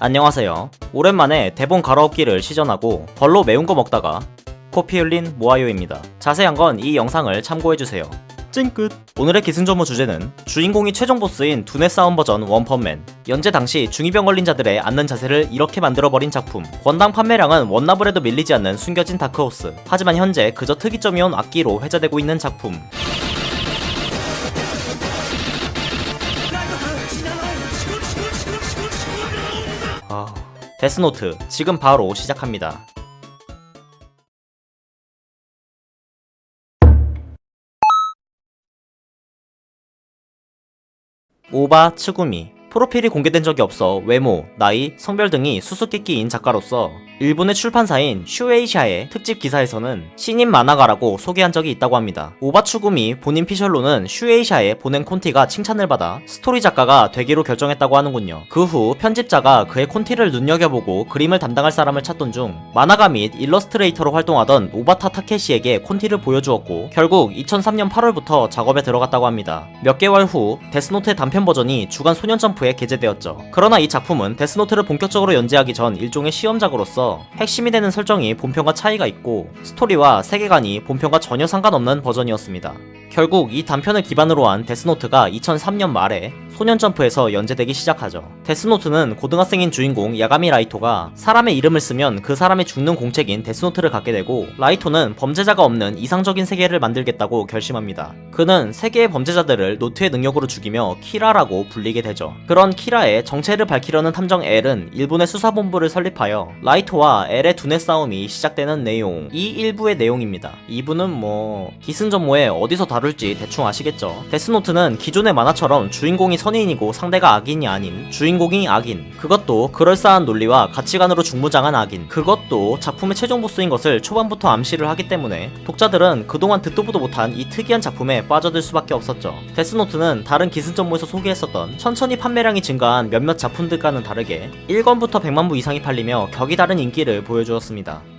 안녕하세요. 오랜만에 대본 갈아엎기를 시전하고 벌로 매운 거 먹다가 코피 흘린 모아요입니다. 자세한 건 이 영상을 참고해주세요. 찡끝! 오늘의 기승전무 주제는 주인공이 최종 보스인 두뇌 싸움 버전 원펀맨 연재 당시 중이병 걸린 자들의 앉는 자세를 이렇게 만들어버린 작품 권당 판매량은 원나블에도 밀리지 않는 숨겨진 다크호스 하지만 현재 그저 특이점이온 악기로 회자되고 있는 작품 데스노트 지금 바로 시작합니다. 오바 츠구미 프로필이 공개된 적이 없어 외모, 나이, 성별 등이 수수께끼인 작가로서 일본의 출판사인 슈에이샤의 특집 기사에서는 신인 만화가라고 소개한 적이 있다고 합니다. 오바 츠구미 본인 피셜로는 슈에이샤의 보낸 콘티가 칭찬을 받아 스토리 작가가 되기로 결정했다고 하는군요. 그 후 편집자가 그의 콘티를 눈여겨보고 그림을 담당할 사람을 찾던 중 만화가 및 일러스트레이터로 활동하던 오바타 타케시에게 콘티를 보여주었고 결국 2003년 8월부터 작업에 들어갔다고 합니다. 몇 개월 후 데스노트의 단편 버전이 주간 소년 점프에 게재되었죠. 그러나 이 작품은 데스노트를 본격적으로 연재하기 전 일종의 시험작으로서 핵심이 되는 설정이 본편과 차이가 있고 스토리와 세계관이 본편과 전혀 상관없는 버전이었습니다. 결국 이 단편을 기반으로 한 데스노트가 2003년 말에 소년점프에서 연재되기 시작하죠. 데스노트는 고등학생인 주인공 야가미 라이토가 사람의 이름을 쓰면 그 사람이 죽는 공책인 데스노트를 갖게 되고 라이토는 범죄자가 없는 이상적인 세계를 만들겠다고 결심합니다. 그는 세계의 범죄자들을 노트의 능력으로 죽이며 키라라고 불리게 되죠. 그런 키라의 정체를 밝히려는 탐정 L은 일본의 수사본부를 설립하여 라이토와 L의 두뇌 싸움이 시작되는 내용 이 일부의 내용입니다. 2부는 뭐 기승전모에 어디서 다룰지 대충 아시겠죠. 데스노트는 기존의 만화처럼 주인공이 선인이고 상대가 악인이 아닌 주인공이 악인 그것도 그럴싸한 논리와 가치관으로 중무장한 악인 그것도 작품의 최종 보스인 것을 초반부터 암시를 하기 때문에 독자들은 그동안 듣도 보도 못한 이 특이한 작품에 빠져들 수밖에 없었죠. 데스노트는 다른 기승전모에서 소개했었던 천천히 판매량이 증가한 몇몇 작품들과는 다르게 1권부터 100만 부 이상이 팔리며 격이 다른 인기를 보여주었습니다.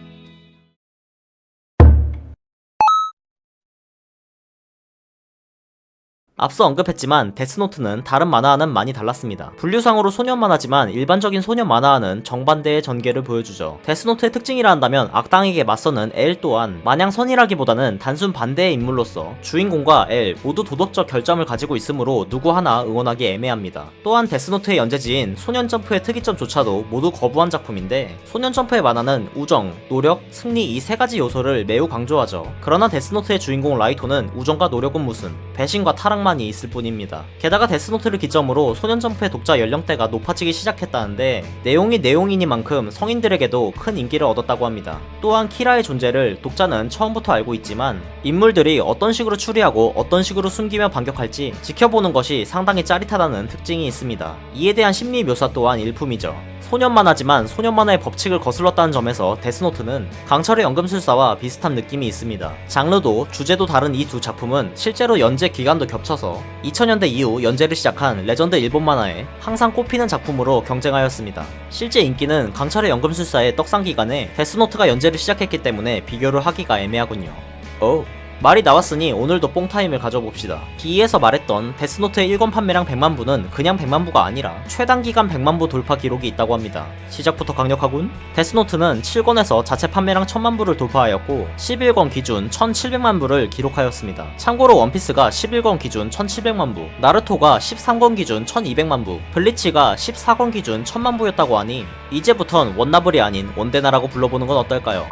앞서 언급했지만 데스노트는 다른 만화와는 많이 달랐습니다. 분류상으로 소년 만화지만 일반적인 소년 만화와는 정반대의 전개를 보여주죠. 데스노트의 특징이라 한다면 악당에게 맞서는 L 또한 마냥 선이라기보다는 단순 반대의 인물로서 주인공과 L 모두 도덕적 결점을 가지고 있으므로 누구 하나 응원하기 애매합니다. 또한 데스노트의 연재지인 소년점프의 특이점조차도 모두 거부한 작품인데 소년점프의 만화는 우정, 노력, 승리 이 세 가지 요소를 매우 강조하죠. 그러나 데스노트의 주인공 라이토는 우정과 노력은 무슨 배신과 타락만 이 있을 뿐입니다. 게다가 데스노트를 기점으로 소년 점프의 독자 연령대가 높아지기 시작했다는데 내용이 내용이니만큼 성인들에게도 큰 인기를 얻었다고 합니다. 또한 키라의 존재를 독자는 처음부터 알고 있지만 인물들이 어떤 식으로 추리하고 어떤 식으로 숨기며 반격할지 지켜보는 것이 상당히 짜릿하다는 특징이 있습니다. 이에 대한 심리 묘사 또한 일품이죠. 소년 만화지만 소년 만화의 법칙을 거슬렀다는 점에서 데스노트는 강철의 연금술사와 비슷한 느낌이 있습니다. 장르도 주제도 다른 이 두 작품은 실제로 연재 기간도 겹쳐 서 2000년대 이후 연재를 시작한 레전드 일본 만화에 항상 꼽히는 작품으로 경쟁하였습니다. 실제 인기는 강철의 연금술사의 떡상 기간에 데스노트가 연재를 시작했기 때문에 비교를 하기가 애매하군요. 오. 말이 나왔으니 오늘도 뽕타임을 가져봅시다. 기에서 말했던 데스노트의 1권 판매량 100만 부는 그냥 100만 부가 아니라 최단 기간 100만 부 돌파 기록이 있다고 합니다. 시작부터 강력하군. 데스노트는 7권에서 자체 판매량 1000만 부를 돌파하였고 11권 기준 1700만 부를 기록하였습니다. 참고로 원피스가 11권 기준 1700만 부, 나르토가 13권 기준 1200만 부, 블리치가 14권 기준 1000만 부였다고 하니 이제부턴 원나블이 아닌 원데나라고 불러보는 건 어떨까요?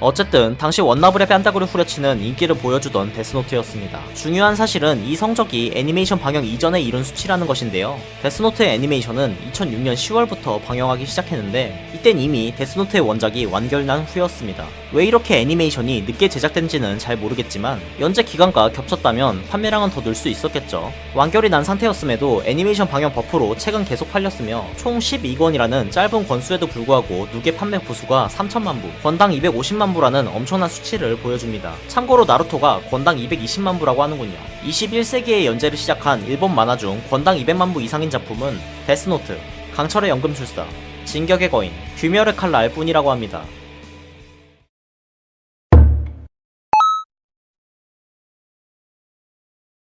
어쨌든 당시 원나블의 뺨다구를 후려치는 인기를 보여주던 데스노트였습니다. 중요한 사실은 이 성적이 애니메이션 방영 이전에 이룬 수치라는 것인데요. 데스노트의 애니메이션은 2006년 10월부터 방영하기 시작했는데 이땐 이미 데스노트의 원작이 완결난 후였습니다. 왜 이렇게 애니메이션이 늦게 제작된지는 잘 모르겠지만 연재 기간과 겹쳤다면 판매량은 더 늘 수 있었겠죠. 완결이 난 상태였음에도 애니메이션 방영 버프로 책은 계속 팔렸으며 총 12권이라는 짧은 권수에도 불구하고 누계 판매 부수가 3천만 부, 권당 250만 부라는 엄청난 수치를 보여줍니다. 참고로 나루토가 권당 220만 부라고 하는군요. 21세기에 연재를 시작한 일본 만화 중 권당 200만 부 이상인 작품은 데스노트, 강철의 연금술사, 진격의 거인, 귀멸의 칼날 뿐이라고 합니다.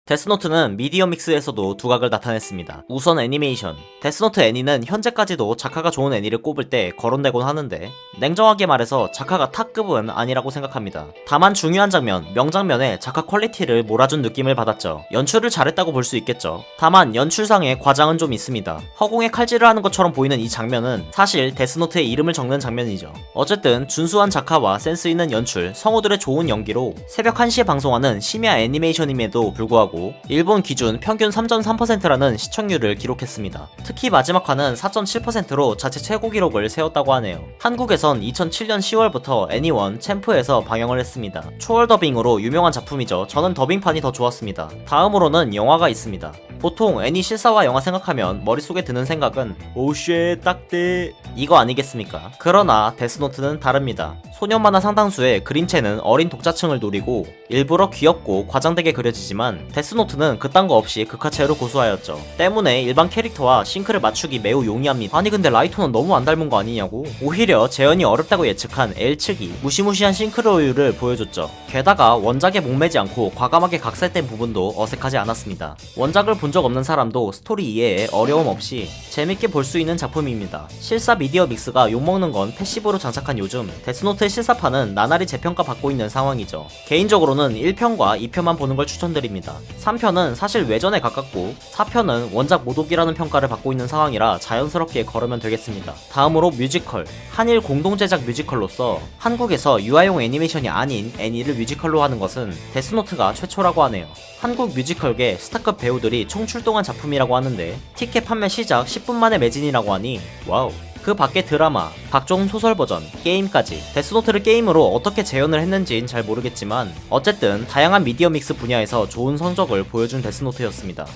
데스노트는 미디어 믹스에서도 두각을 나타냈습니다. 우선 애니메이션. 데스노트 애니는 현재까지도 작화가 좋은 애니를 꼽을 때 거론되곤 하는데 냉정하게 말해서 작화가 탑급은 아니라고 생각합니다. 다만 중요한 장면, 명장면에 작화 퀄리티를 몰아준 느낌을 받았죠. 연출을 잘했다고 볼 수 있겠죠. 다만 연출상의 과장은 좀 있습니다. 허공에 칼질을 하는 것처럼 보이는 이 장면은 사실 데스노트의 이름을 적는 장면이죠. 어쨌든 준수한 작화와 센스 있는 연출, 성우들의 좋은 연기로 새벽 1시에 방송하는 심야 애니메이션임에도 불구하고 일본 기준 평균 3.3%라는 시청률을 기록했습니다. 특히 마지막 화는 4.7%로 자체 최고 기록을 세웠다고 하네요. 한국에선 2007년 10월부터 애니원 챔프에서 방영을 했습니다. 초월 더빙으로 유명한 작품이죠. 저는 더빙판이 더 좋았습니다. 다음으로는 영화가 있습니다. 보통 애니 실사화 영화 생각하면 머릿속에 드는 생각은 오쉣 딱대 이거 아니겠습니까? 그러나 데스노트는 다릅니다. 소년 만화 상당수의 그림체는 어린 독자층을 노리고 일부러 귀엽고 과장되게 그려지지만 데스노트는 그딴 거 없이 극화체로 고수하였죠. 때문에 일반 캐릭터와 싱크를 맞추기 매우 용이합니다. 아니 근데 라이토는 너무 안 닮은 거 아니냐고? 오히려 재현이 어렵다고 예측한 L 측이 무시무시한 싱크로율을 보여줬죠. 게다가 원작에 목매지 않고 과감하게 각색된 부분도 어색하지 않았습니다. 원작을 본 적 없는 사람도 스토리 이해에 어려움 없이 재밌게 볼 수 있는 작품입니다. 실사 미디어 믹스가 욕먹는 건 패시브로 장착한 요즘 데스노트의 실사판은 나날이 재평가 받고 있는 상황이죠. 개인적으로는 1편과 2편만 보는 걸 추천드립니다. 3편은 사실 외전에 가깝고 4편은 원작 모독이라는 평가를 받고 있는 상황이라 자연스럽게 걸으면 되겠습니다. 다음으로 뮤지컬 한일 공동 제작 뮤지컬로서 한국에서 유아용 애니메이션이 아닌 애니를 뮤지컬로 하는 것은 데스노트가 최초라고 하네요. 한국 뮤지컬계 스타급 배우들이 총출동한 작품이라고 하는데 티켓 판매 시작 10분 만에 매진이라고 하니 와우. 그 밖에 드라마, 각종 소설 버전, 게임까지 데스노트를 게임으로 어떻게 재현을 했는진 잘 모르겠지만 어쨌든 다양한 미디어 믹스 분야에서 좋은 성적을 보여준 데스노트였습니다.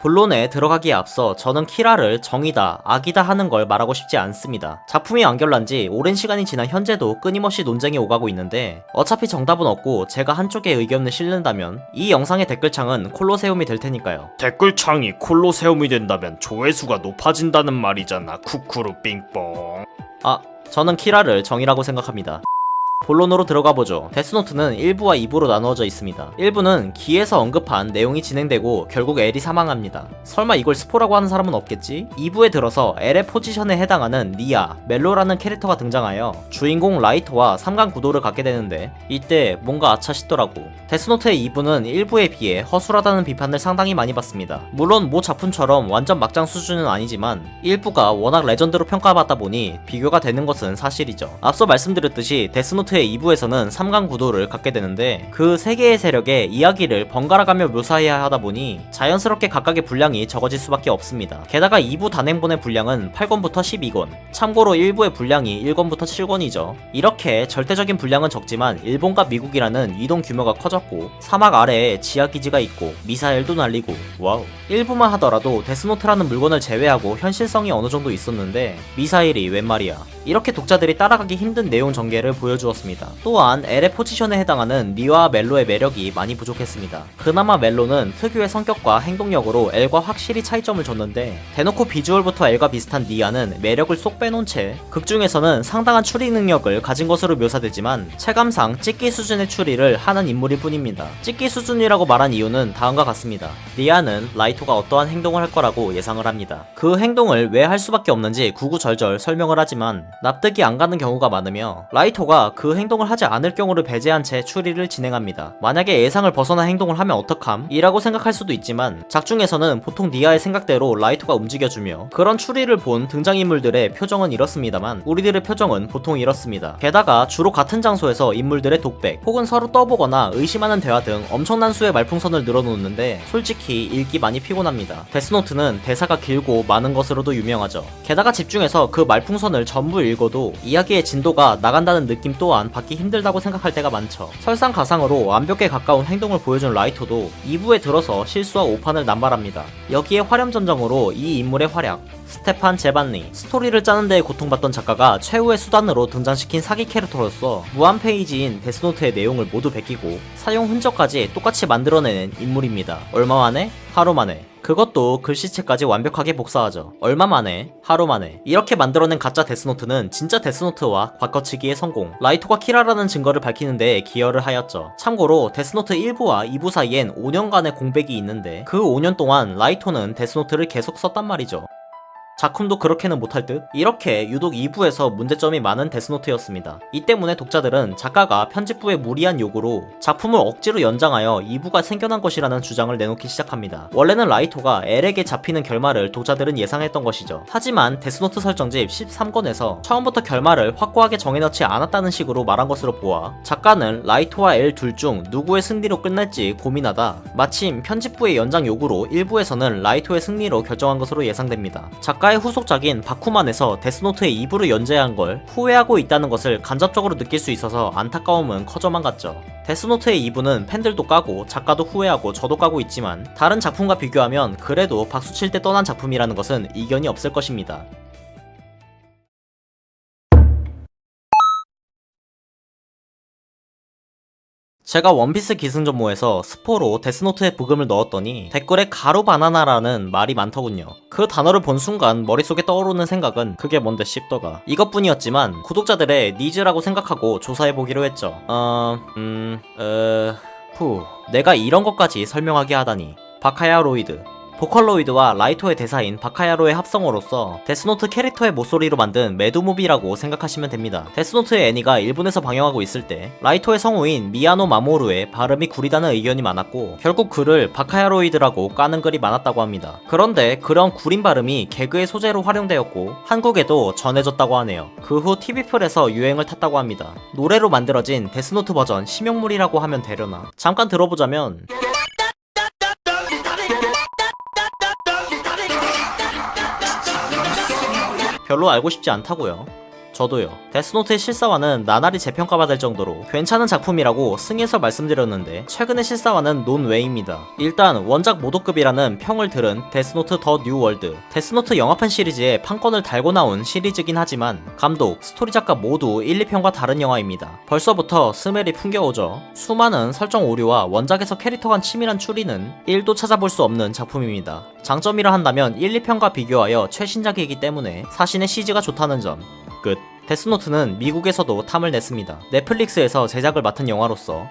본론에 들어가기에 앞서 저는 키라를 정이다, 악이다 하는 걸 말하고 싶지 않습니다. 작품이 완결난 지 오랜 시간이 지난 현재도 끊임없이 논쟁이 오가고 있는데 어차피 정답은 없고 제가 한쪽의 의견을 실는다면 이 영상의 댓글창은 콜로세움이 될 테니까요. 댓글창이 콜로세움이 된다면 조회수가 높아진다는 말이잖아 쿠쿠루 빙뽕 아, 저는 키라를 정이라고 생각합니다. 본론으로 들어가 보죠. 데스노트는 1부와 2부로 나누어져 있습니다. 1부는 기에서 언급한 내용이 진행되고 결국 엘이 사망합니다. 설마 이걸 스포라고 하는 사람은 없겠지? 2부에 들어서 엘의 포지션에 해당하는 니아, 멜로라는 캐릭터가 등장하여 주인공 라이터와 삼강 구도를 갖게 되는데 이때 뭔가 아차 싶더라고. 데스노트의 2부는 1부에 비해 허술하다는 비판을 상당히 많이 받습니다. 물론 모 작품처럼 완전 막장 수준은 아니지만 1부가 워낙 레전드로 평가받다 보니 비교가 되는 것은 사실이죠. 앞서 말씀드렸듯이 데스노트 의 2부에서는 3강 구도를 갖게 되는데 그 세 개의 세력의 이야기를 번갈아가며 묘사해야 하다 보니 자연스럽게 각각의 분량이 적어질 수밖에 없습니다. 게다가 2부 단행본의 분량은 8권부터 12권, 참고로 1부의 분량이 1권부터 7권이죠. 이렇게 절대적인 분량은 적지만 일본과 미국이라는 이동 규모가 커졌고 사막 아래에 지하 기지가 있고 미사일도 날리고 와우. 1부만 하더라도 데스노트라는 물건을 제외하고 현실성이 어느 정도 있었는데 미사일이 웬 말이야. 이렇게 독자들이 따라가기 힘든 내용 전개를 보여주었습니다. 또한 L의 포지션에 해당하는 니와 멜로의 매력이 많이 부족했습니다. 그나마 멜로는 특유의 성격과 행동력으로 L과 확실히 차이점을 줬는데 대놓고 비주얼부터 L과 비슷한 니아는 매력을 쏙 빼놓은 채 극중에서는 상당한 추리 능력을 가진 것으로 묘사되지만 체감상 찍기 수준의 추리를 하는 인물일 뿐입니다. 찍기 수준이라고 말한 이유는 다음과 같습니다. 니아는 라이토가 어떠한 행동을 할 거라고 예상을 합니다. 그 행동을 왜 할 수밖에 없는지 구구절절 설명을 하지만 납득이 안 가는 경우가 많으며 라이토가 그 행동을 하지 않을 경우를 배제한 채 추리를 진행합니다. 만약에 예상을 벗어난 행동을 하면 어떡함? 이라고 생각할 수도 있지만 작중에서는 보통 니아의 생각대로 라이토가 움직여주며 그런 추리를 본 등장인물들의 표정은 이렇습니다만 우리들의 표정은 보통 이렇습니다. 게다가 주로 같은 장소에서 인물들의 독백 혹은 서로 떠보거나 의심하는 대화 등 엄청난 수의 말풍선을 늘어놓는데 솔직히 읽기 많이 피곤합니다. 데스노트는 대사가 길고 많은 것으로도 유명하죠. 게다가 집중해서 그 말풍선을 전부 읽어도 이야기의 진도가 나간다는 느낌 또한 받기 힘들다고 생각할 때가 많죠. 설상가상으로 완벽에 가까운 행동을 보여준 라이토도 2부에 들어서 실수와 오판을 남발합니다. 여기에 화렴점정으로 이 인물의 활약, 스테판 제반니 스토리를 짜는 데에 고통받던 작가가 최후의 수단으로 등장시킨 사기 캐릭터로서 무한 페이지인 데스노트의 내용을 모두 베끼고 사용 흔적까지 똑같이 만들어내는 인물입니다. 얼마 만에? 하루 만에. 그 그것도 글씨체까지 완벽하게 복사하죠. 얼마 만에? 하루 만에. 이렇게 만들어낸 가짜 데스노트는 진짜 데스노트와 바꿔치기의 성공. 라이토가 키라라는 증거를 밝히는 데 기여를 하였죠. 참고로 데스노트 1부와 2부 사이엔 5년간의 공백이 있는데 그 5년 동안 라이토는 데스노트를 계속 썼단 말이죠. 작품도 그렇게는 못할 듯? 이렇게 유독 2부에서 문제점이 많은 데스노트였습니다. 이 때문에 독자들은 작가가 편집부의 무리한 요구로 작품을 억지로 연장하여 2부가 생겨난 것이라는 주장을 내놓기 시작합니다. 원래는 라이토가 엘에게 잡히는 결말을 독자들은 예상했던 것이죠. 하지만 데스노트 설정집 13권에서 처음부터 결말을 확고하게 정해놓지 않았다는 식으로 말한 것으로 보아 작가는 라이토와 엘 둘 중 누구의 승리로 끝날지 고민하다 마침 편집부의 연장 요구로 1부에서는 라이토의 승리로 결정한 것으로 예상됩니다. 작가 의 후속작인 바쿠만에서 데스노트의 2부를 연재한 걸 후회하고 있다는 것을 간접적으로 느낄 수 있어서 안타까움은 커져만 갔죠. 데스노트의 2부는 팬들도 까고 작가도 후회하고 저도 까고 있지만 다른 작품과 비교하면 그래도 박수 칠 때 떠난 작품이라는 것은 이견이 없을 것입니다. 제가 원피스 기승전모에서 스포로 데스노트에 부금을 넣었더니 댓글에 가루 바나나라는 말이 많더군요. 그 단어를 본 순간 머릿속에 떠오르는 생각은 그게 뭔데 씹더가. 이것뿐이었지만 구독자들의 니즈라고 생각하고 조사해보기로 했죠. 어... 음... 어... 후... 내가 이런 것까지 설명하게 하다니. 바카야 로이드. 보컬로이드와 라이토의 대사인 바카야로의 합성어로서 데스노트 캐릭터의 목소리로 만든 매드무비라고 생각하시면 됩니다. 데스노트의 애니가 일본에서 방영하고 있을 때 라이토의 성우인 미야노 마모루의 발음이 구리다는 의견이 많았고 결국 그를 바카야로이드라고 까는 글이 많았다고 합니다. 그런데 그런 구린 발음이 개그의 소재로 활용되었고 한국에도 전해졌다고 하네요. 그 후 TV풀에서 유행을 탔다고 합니다. 노래로 만들어진 데스노트 버전 심용물이라고 하면 되려나 잠깐 들어보자면 별로 알고 싶지 않다고요. 저도요. 데스노트의 실사화는 나날이 재평가받을 정도로 괜찮은 작품이라고 승에서 말씀드렸는데 최근의 실사화는 논외입니다. 일단 원작 모도급이라는 평을 들은 데스노트 더 뉴월드 데스노트 영화판 시리즈에 판권을 달고 나온 시리즈긴 하지만 감독, 스토리 작가 모두 1, 2편과 다른 영화입니다. 벌써부터 스멜이 풍겨오죠. 수많은 설정 오류와 원작에서 캐릭터 간 치밀한 추리는 1도 찾아볼 수 없는 작품입니다. 장점이라 한다면 1, 2편과 비교하여 최신작이기 때문에 사신의 CG가 좋다는 점. 끝. 데스노트는 미국에서도 탐을 냈습니다. 넷플릭스에서 제작을 맡은 영화로서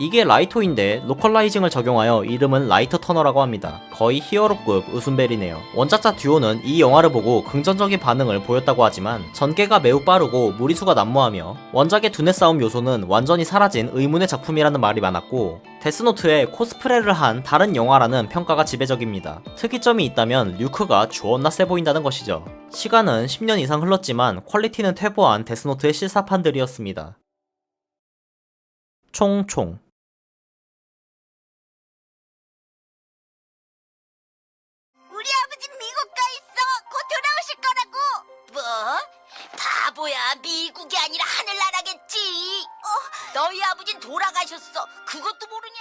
이게 라이토인데 로컬라이징을 적용하여 이름은 라이터 터너라고 합니다. 거의 히어로급 웃음벨이네요. 원작자 듀오는 이 영화를 보고 긍정적인 반응을 보였다고 하지만 전개가 매우 빠르고 무리수가 난무하며 원작의 두뇌 싸움 요소는 완전히 사라진 의문의 작품이라는 말이 많았고 데스노트에 코스프레를 한 다른 영화라는 평가가 지배적입니다. 특이점이 있다면 류크가 존나 세 보인다는 것이죠. 시간은 10년 이상 흘렀지만 퀄리티는 퇴보한 데스노트의 실사판들이었습니다. 총총 미국이 아니라 하늘나라겠지. 어, 너희 아버진 돌아가셨어. 그것도 모르냐?